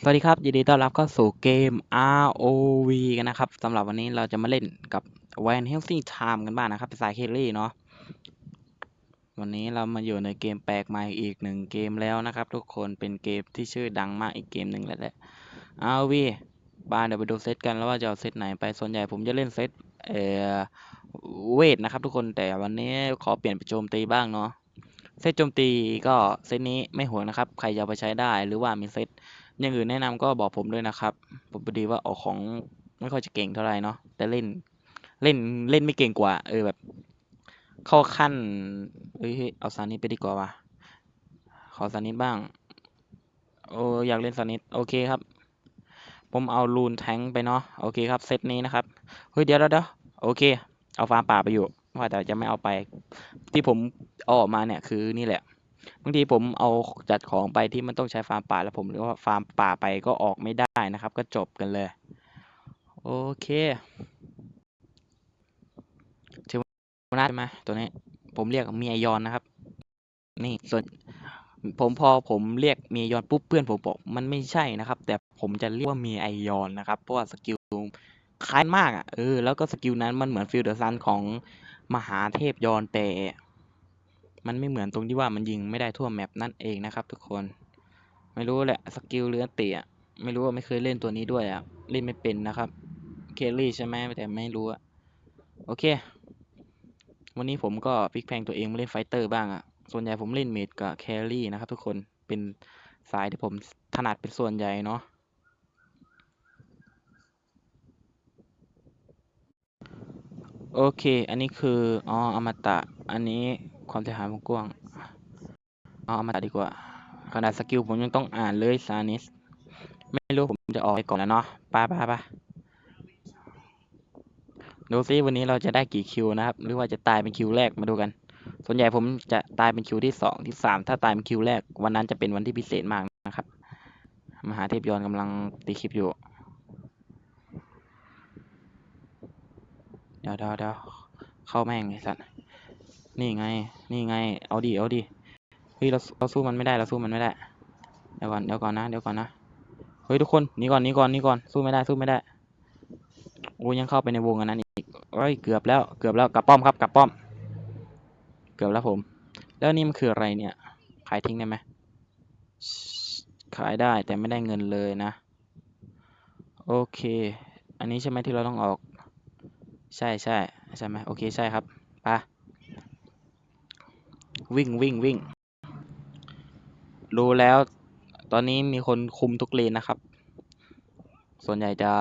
สวัสดีครับยินดีต้อนรับเข้าสู่เกม ROV กันนะครับสำหรับวันนี้เราจะมาเล่นกับ Van Helsing Time กันบ้างนะครับเป็นสายเคลลี่เนาะวันนี้เรามาอยู่ในเกมแปลกใหม่อีกหนึ่งเกมแล้วนะครับ ทุกคนเป็นเกมที่ชื่อดังมากอีกเกมหนึ่งแล้วแหละ ROV บ้านเดี๋ยวไปดูเซตกันแล้วว่าจะเอาเซตไหนไปส่วนใหญ่ผมจะเล่นเซตเอ่อเวทนะครับ ทุกคนแต่วันนี้ขอเปลี่ยนไปโจมตีบ้างเนาะเซตโจมตีก็เซตนี้ไม่ห่วงนะครับ ใครจะไปใช้ได้หรือว่ามีเซต อย่างอื่นแนะนำก็บอกผมด้วยนะครับ ผมพอดีว่าออกของไม่ค่อยจะเก่งเท่าไหร่เนาะแต่เล่นเล่นเล่นไม่เก่งกว่า เออแบบ เข้าขั้นเอ้ยเอาซานิสไปดีกว่าว่ะขอซานิสบ้าง โอ้อยากเล่นซานิสโอเคครับ ผมเอาลูนแทงไปเนาะโอเคครับเซตนี้นะครับเฮ้ยเดี๋ยวเดี๋ยวเดี๋ยวโอเค เอาฟาร์มป่าไปอยู่ว่าแต่จะไม่เอาไป ที่ผมเอาออกมาเนี่ยคือนี่แหละ บางทีผมเอาจัดของไปที่มันต้องใช้ฟาร์มป่าแล้วผมหรือว่าฟาร์มป่าไปก็ออกไม่ได้นะครับ ก็จบกันเลย โอเคถึงนัดใช่ไหมตัวนี้ ผมเรียกเมียยอนนะครับ นี่ส่วนผมพอผมเรียกเมียยอนปุ๊บเพื่อนผมบอกมันไม่ใช่นะครับ แต่ผมจะเรียกว่าเมียไอยอนนะครับ เพราะว่าสกิลคล้ายมากอะเออแล้วก็สกิลนั้นมันเหมือนฟิลเดอร์ซันของมหาเทพยอนแต่ มันไม่เหมือนตรงที่ว่ามันยิงไม่ได้ทั่วแมปนั่นเองนะครับทุกคน ไม่รู้แหละสกิลเรืออนเตะไม่รู้ว่าไม่เคยเล่นตัวนี้ด้วยอะเล่นไม่เป็นนะครับเคลลี่ใช่ไหมแต่ไม่รู้อะโอเค วันนี้ผมก็พลิกแพลงตัวเองมาเล่นไฟเตอร์บ้างอะส่วนใหญ่ผมเล่นเมดกับแครี่นะครับ ทุกคนเป็นสายที่ผมถนัดเป็นส่วนใหญ่เนาะโอเค อันนี้คือ อ๋อ อมตะ อันนี้ ความเสียหายมันกว้างเอาอมตะดีกว่าขนาดสกิลผมยังต้องอ่านเลยซานิส ไม่รู้ผมจะออกไปก่อนแล้วเนาะไปไปไปดูซิวันนี้เราจะได้กี่คิวนะครับ หรือว่าจะตายเป็นคิวแรกมาดูกัน ส่วนใหญ่ผมจะตายเป็นคิวที่สองที่สามถ้าตายเป็นคิวแรก วันนั้นจะเป็นวันที่พิเศษมากนะครับ มหาเทพยอนกำลังตีคลิปอยู่ เดี๋ยวเดี๋ยวเดี๋ยวเข้าแม่งไอ้สัตว์ นี่ไง นี่ไง เอาดิเอาดิเฮ้ยเราเราสู้มันไม่ได้เราสู้มันไม่ได้ เดี๋ยวก่อนเดี๋ยวก่อนนะเดี๋ยวก่อนนะเฮ้ยทุกคนนี่ก่อนนี่ก่อนนี่ก่อนสู้ไม่ได้สู้ไม่ได้โอ้ยยังเข้าไปในวงอันนั้นอีกเฮ้ยเกือบแล้วเกือบแล้วกลับป้อมครับกลับป้อม เกือบแล้วผม แล้วนี่มันคืออะไรเนี่ย ขายทิ้งได้ไหมขายได้แต่ไม่ได้เงินเลยนะ โอเค อันนี้ใช่ไหมที่เราต้องออก ใช่ใช่ใช่ไหมโอเคใช่ครับไป วิ่งวิ่งวิ่ง รู้แล้ว ตอนนี้มีคนคุมทุกเลนนะครับ ส่วนใหญ่จะ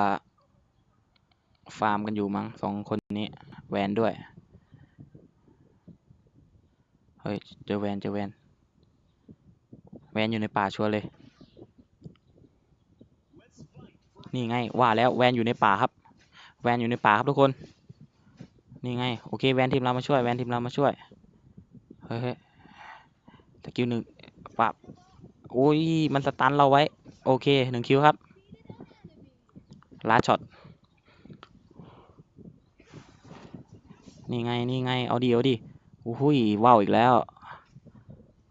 ฟาร์มกันอยู่มั้งสองคนนี้ แวนด้วย เฮ้ย เจอแวนเจอแวน แวนอยู่ในป่าชัวร์เลย นี่ไง ว่าแล้วแวนอยู่ในป่าครับ แวนอยู่ในป่าครับทุกคน นี่ไง โอเค แวนทีมเรามาช่วย แวนทีมเรามาช่วย เฮ้ยสกิลหนึ่งปับโอ้ย มันสตันเราไว้ โอเคหนึ่งคิวครับลาช็อต นี่ไง นี่ไง เอาดีเอาดีโอ้ยว้าวอีกแล้ว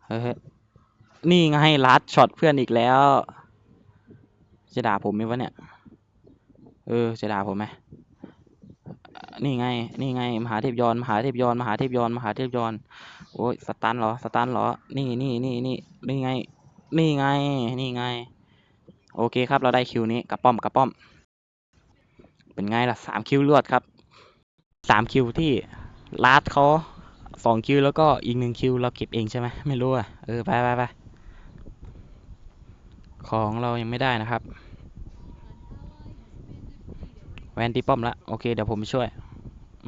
เฮ้ยนี่ไงลัดช็อตเพื่อนอีกแล้ว จะด่าผมไหมวะเนี่ย เออ จะด่าผมไหมนี่ไง นี่ไง มหาเทพยอน มหาเทพยอน มหาเทพยอน มหาเทพยอน โอ้ยสตันเหรอสตันเหรอ นี่นี่นี่นี่นี่ไง นี่ไง นี่ไง โอเคครับ เราได้คิวนี้กระป้อมกระป้อม เป็นไงล่ะสามคิวรวดครับสามคิวที่ลาดเขาสองคิวแล้วก็อีกหนึ่งคิวเราเก็บเองใช่ไหมไม่รู้อะเออไปไปไปของเรายังไม่ได้นะครับแวนตีป้อมละโอเคเดี๋ยวผมช่วย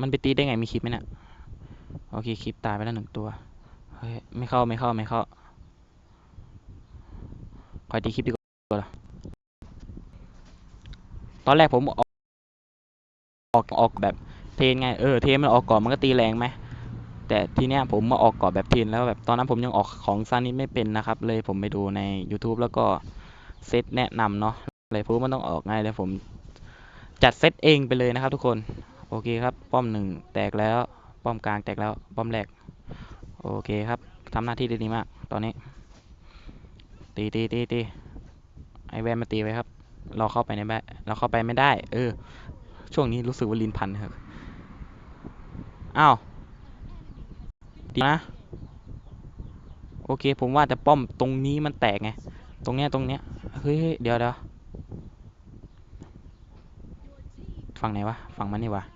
มันไปตีได้ไงมีคลิปไหมเนะี่ย โอเคคลิปตายไปแล้วหนึ่งตัวเฮ้ยไม่เข้าไม่เข้าไม่เข้าคอยตีคลิปดีกว่าตอนแรกผมออกออกออกแบบเทนไงเออเทนมันออกก่อนมันก็ตีแรงไหมแต่ทีเนี้ยผมมาออกก่อนแบบเทนแล้วแบบตอนนั้นผมยังออกของซานิสไม่เป็นนะครับ เลยผมไปดูใน YouTube แล้วก็เซตแนะนำเนาะเลยพูดมันต้องออกง่ายเลยผมจัดเซตเองไปเลยนะครับทุกคน โอเคครับ ป้อมหนึ่งแตกแล้ว ป้อมกลางแตกแล้ว ป้อมแรก โอเคครับทำหน้าที่ได้ดีมาก ตอนนี้ ตีตีตีตีไอแวนมาตีไว้ครับ เราเข้าไปในบ้านเราเข้าไปไม่ได้ เออ ช่วงนี้รู้สึกว่าลินพันครับ อ้าว ดีนะ โอเค ผมว่าจะป้อมตรงนี้มันแตกไง ตรงเนี้ยตรงเนี้ย เฮ้ยเฮ้ยเดี๋ยวเดี๋ยวฝั่งไหนวะ ฝั่งมันนี่วะ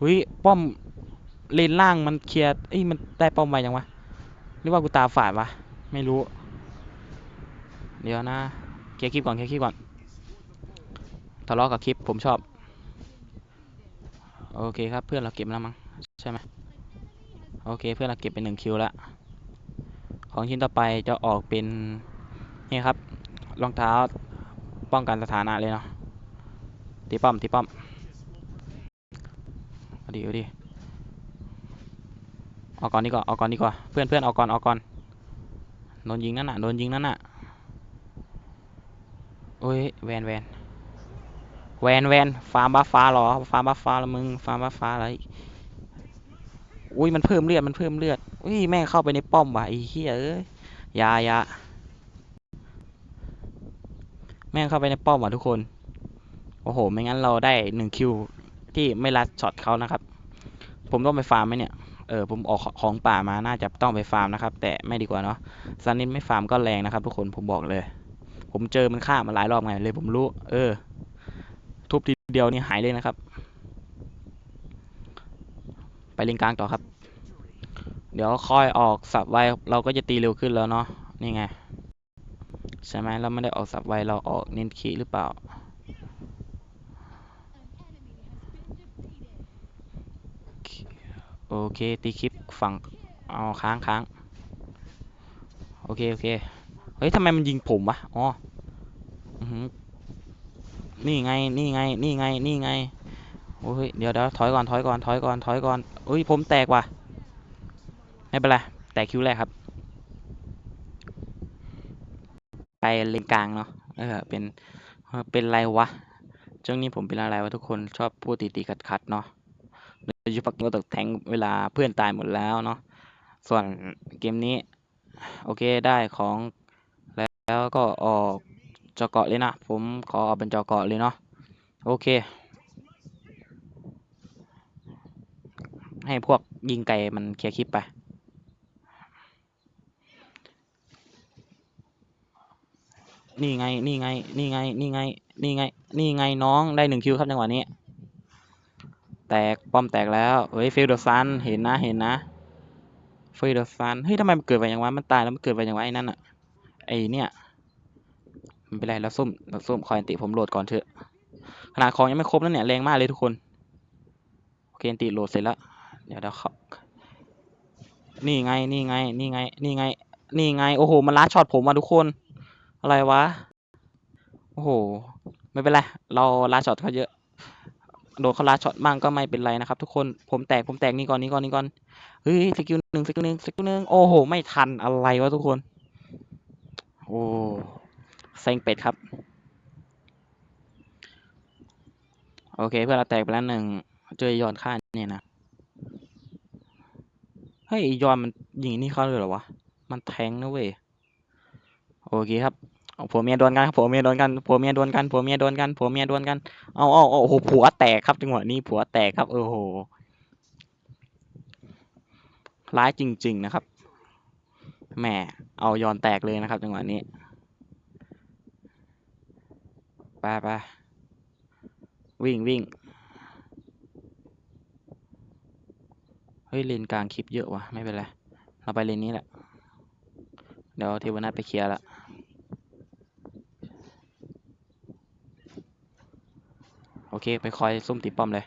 เฮ้ยป้อมเลนล่างมันเคลียร์เอ้ยมันได้ป้อมไปยังวะหรือว่ากูตาฝาดวะไม่รู้ เดี๋ยวนะเคลียร์คลิปก่อนเคลียร์คลิปก่อนทะเลาะกับคลิปผมชอบ โอเคครับเพื่อนเราเก็บแล้วมั้งใช่ไหมโอเคเพื่อนเราเก็บเป็นหนึ่งคิวแล้วของชิ้นต่อไปจะออกเป็นนี่ครับรองเท้าป้องกันสถานะเลยเนาะตีป้อมตีป้อม เอาดีเอาดีเอาก่อนดีกว่าเอาก่อนดีกว่าเพื่อนเพื่อนเอาก่อนเอาก่อนโดนยิงนั่นน่ะโดนยิงนั่นน่ะโอ้ยแวนแวนแวนแวนฟาร์มบัฟฟ้าหรอฟาร์มบัฟฟ้าละมึงฟาร์มบัฟฟ้าอะไรอุ้ยมันเพิ่มเลือดมันเพิ่มเลือดอุ้ยแม่งเข้าไปในป้อมว่ะไอ้เหี้ยเอ้ยยายาแม่งเข้าไปในป้อมว่ะทุกคนโอ้โหไม่งั้นเราได้หนึ่งคิว ที่ไม่รัดช็อตเขานะครับ ผมต้องไปฟาร์มไหมเนี่ยเออผมออกของป่ามาน่าจะต้องไปฟาร์มนะครับ แต่ไม่ดีกว่าเนาะซันนินไม่ฟาร์มก็แรงนะครับทุกคนผมบอกเลย ผมเจอมันฆ่ามาหลายรอบไงเลยผมรู้ เออ ทุบทีเดียวนี่หายเลยนะครับ ไปลิงกลางต่อครับ เดี๋ยวค่อยออกสับไวเราก็จะตีเร็วขึ้นแล้วเนาะนี่ไงใช่ไหมเราไม่ได้ออกสับไวเราออกเน้นขีหรือเปล่า โอเค ตีคลิปฝั่งเอาค้างค้างโอเค โอเค เฮ้ยทำไมมันยิงผมวะอ๋อนี่ไง นี่ไง นี่ไง นี่ไง โอ้ย เดี๋ยวเดี๋ยวถอยก่อน ถอยก่อน ถอยก่อน ถอยก่อนเอ้ย ผมแตกว่ะ ไม่เป็นไร แตกคิวแรกครับ ไปเลนกลางเนาะ เออ เป็น เป็นไรวะช่วงนี้ผมเป็นอะไรวะทุกคน ชอบพูดตีตีขัดขัดๆเนาะ โดยเฉพาะตัวตกแทงเวลาเพื่อนตายหมดแล้วเนาะส่วนเกมนี้ โอเคได้ของแล้วก็ออกจอเกาะเลยนะ ผมขอเอาเป็นจอเกาะเลยเนาะโอเค ให้พวกยิงไก่มันเคลียร์คลิปไปนี่ไง นี่ไง นี่ไง นี่ไง นี่ไง นี่ไง น้อง ได้หนึ่งคิวครับจังหวะนี้ แตกป้อมแตกแล้วเฮ้ยฟิลเดอร์ซันเห็นนะเห็นนะฟิลเดอร์ซันเฮ้ยทำไมมันเกิดไปอย่างวะมันตายแล้วมันเกิดไปอย่างวะไอ้นั่นอะไอเนี่ยมันเป็นไรเราส้มเราส้มคอยอันติผมโหลดก่อนเถอะขนาดของยังไม่ครบแล้วเนี่ยแรงมากเลยทุกคนโอเคอันติโหลดเสร็จแล้วเดี๋ยวเดี๋ยวเขานี่ไงนี่ไงนี่ไงนี่ไงนี่ไงโอ้โหมันล้าช็อตผมมาทุกคน อะไรวะโอ้โหไม่เป็นไรเราล้าช็อตเขาเยอะ โดนเขาลาช็อตบ้างก็ไม่เป็นไรนะครับ ทุกคนผมแตกผมแตกนี่ก่อนนี่ก่อนนี่ก่อนเฮ้ยสกิลหนึ่งสกิลหนึ่งสกิลหนึ่งโอ้โห ไม่ทันอะไรวะทุกคน โอ้เซ็งเป็ดครับ โอเค เพื่อนเราแตกไปแล้วหนึ่งเจอยอนฆ่าเนี่ยนะเฮ้ยยอนมันยิงนี่เข้าเลยเหรอวะ มันแทงนะเว้ย โอเคครับ เอาผัวเมียโดวลกันครับผัวเมียโดวลกันผัวเมียโดวลกันผัวเมียโดวลกันผัวเมียโดวลกันเอาเอาเอาโอ้โหผัวแตกครับจังหวะนี้ผัวแตกครับโอ้โหร้ายจริง ๆ นะครับแหมเอายอนแตกเลยนะครับ จังหวะนี้ไปไปวิ่งวิ่งเฮ้ยเลนกลางคลิปเยอะวะไม่เป็นไรเราไปเลนนี้แหละเดี๋ยวเทวนาถไปเคลียร์ละ โอ เค ไปคอยซุ่มตีป้อมเลย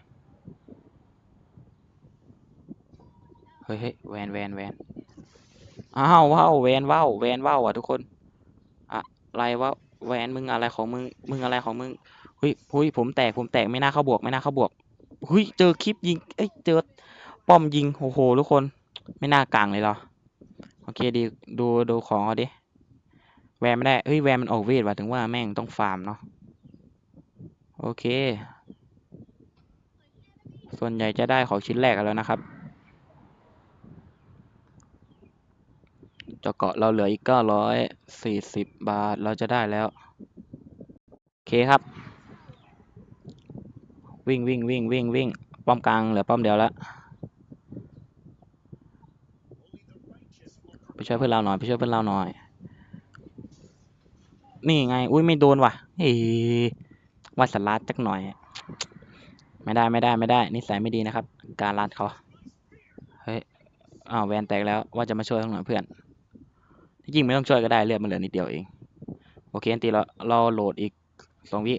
เฮ้ยเฮ้ยแวนแวนแวนอ้าวว้าวแวนว้าวแวนว้าวอะทุกคน อะไรวะแวนมึงอะไรของมึงมึงอะไรของมึงเฮ้ยเฮ้ยผมแตกผมแตกไม่น่าเข้าบวกไม่น่าเข้าบวกเฮ้ยเจอคลิปยิงเอ้ยเจอป้อมยิงโอ้โหทุกคน ไม่น่ากลางเลยเหรอโอเคดีดูดูของเขาดิแวนไม่ได้เฮ้ยแวนมันออกเวทว่ะถึงว่าแม่งต้องฟาร์มเนาะโอเค ส่วนใหญ่จะได้ของชิ้นแรกกันแล้วนะครับจะเกาะเราเหลืออีกเก้าร้อยสี่สิบบาทเราจะได้แล้ว โอเคครับ วิ่งวิ่งวิ่งวิ่งวิ่งป้อมกลางเหลือป้อมเดียวแล้วไปช่วยเพื่อนเราหน่อยไปช่วยเพื่อนเราหน่อย นี่ไง อุ้ยไม่โดนว่ะเฮ้ว่าสลัดจักหน่อย ไม่ได้ไม่ได้ไม่ได้ นิสัยไม่ดีนะครับ การลัดเขาเฮ้ยอ้าวแวนแตกแล้วว่าจะมาช่วยข้างหน่อยเพื่อนที่จริงไม่ต้องช่วยก็ได้เลือดมันเหลือนิดเดียวเอง โอเคอันตีเราเราโหลดอีกสองวิ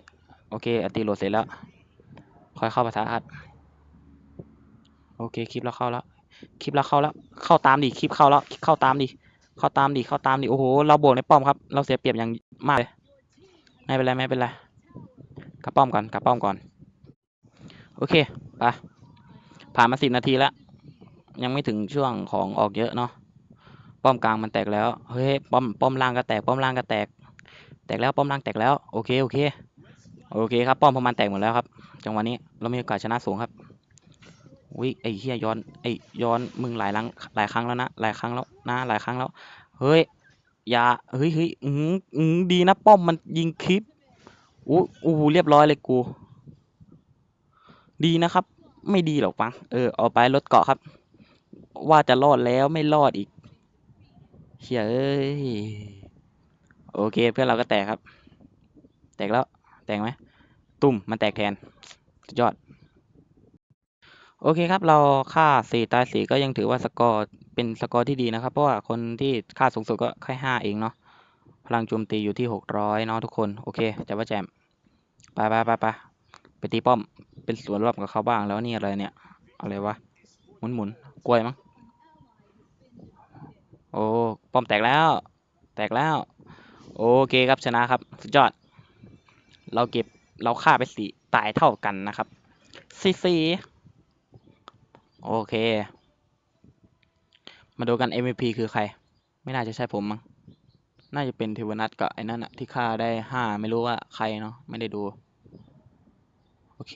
โอเคอันตีโหลดเสร็จแล้วค่อยเข้าปะทะครับโอเคคลิปเราเข้าแล้วคลิปเราเข้าแล้วเข้าตามดิคลิปเข้าแล้วเข้าตามดิเข้าตามดิเข้าตามดิโอ้โหเราโบกในป้อมครับ เราเสียเปรียบอย่างมากเลยไม่เป็นไรไม่เป็นไรกลับป้อมก่อนกลับป้อมก่อน โอเคไปผ่านมาสิบนาทีแล้ว ยังไม่ถึงช่วงของออกเยอะเนาะป้อมกลางมันแตกแล้วเฮ้ยป้อมป้อมล่างก็แตกป้อมล่างก็แตก แตกแล้วป้อมล่างแตกแล้วโอเคโอเคโอเคครับป้อมประมาณแตกหมดแล้วครับจังหวะนี้เรามีโอกาสชนะสูงครับวิไอ้เฮียย้อนไอ้ย้อนมึงหลายครั้งหลายครั้งแล้วนะหลายครั้งแล้วนะหลายครั้งแล้วเฮ้ยอย่าเฮ้ยเฮ้ยอืมอืมดีนะป้อมมันยิงคลิปอู้อู้เรียบร้อยเลยกู ดีนะครับ ไม่ดีหรอกปังเออเอาไปรถเกาะครับ ว่าจะรอดแล้วไม่รอดอีกเฮ้ยเอ้ยโอเค เพื่อนเราก็แตกครับ แตกแล้วแตกไหมตุ่มมันแตกแทนสุดยอด โอเคครับ เราค่าสี่ตายสี่ก็ยังถือว่าสกอร์เป็นสกอร์ที่ดีนะครับ เพราะว่าคนที่ค่าสูงสุดก็แค่ห้าเองเนาะพลังโจมตีอยู่ที่หกร้อยเนาะทุกคน โอเคจะว่าแจมไปไปไปไปไปตีป้อม เป็นสวนร่วมกับเขาบ้างแล้วนี่อะไรเนี่ย อะไรวะ หมุนหมุนกล้วยมั้ง โอ้ ป้อมแตกแล้ว แตกแล้ว โอเคครับชนะครับ สุดยอด เราเก็บ เราฆ่าไปสี่ตายเท่ากันนะครับซีซีโอเค มาดูกัน MVP คือใคร ไม่น่าจะใช่ผมมั้ง น่าจะเป็นเทวนัทกับไอ้นั่นอะที่ฆ่าได้ห้าไม่รู้ว่าใครเนาะ ไม่ได้ดู โอเค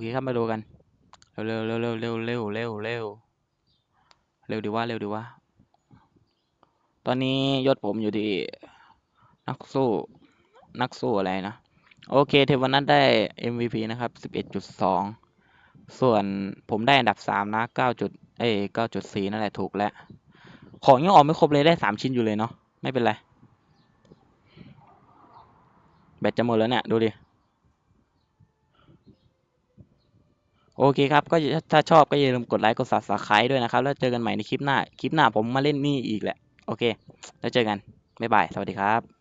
เคครับมาดูกัน เร็วเร็วเร็วเร็วเร็วเร็วเร็วเร็วดีว่าเร็วดีว่า ตอนนี้ยศผมอยู่ที่นักสู้ นักสู้อะไรนะ โอเค เทวันัทได้ MVP นะครับ 11.2 ส่วนผมได้อันดับ 3 นะ 9. จุด เอ้ย9.4 นั่นแหละถูกแล้ว ของยังออกไม่ครบเลยได้ 3 ชิ้นอยู่เลยเนาะ ไม่เป็นไร แบตจะหมดแล้วเนี่ย ดูดิ โอเคครับ ก็ถ้าชอบก็อย่าลืมกดไลค์กดซับสไครต์ด้วยนะครับ แล้วเจอกันใหม่ในคลิปหน้า คลิปหน้าผมมาเล่นนี่อีกแหละ โอเค แล้วเจอกัน บ๊ายบาย สวัสดีครับ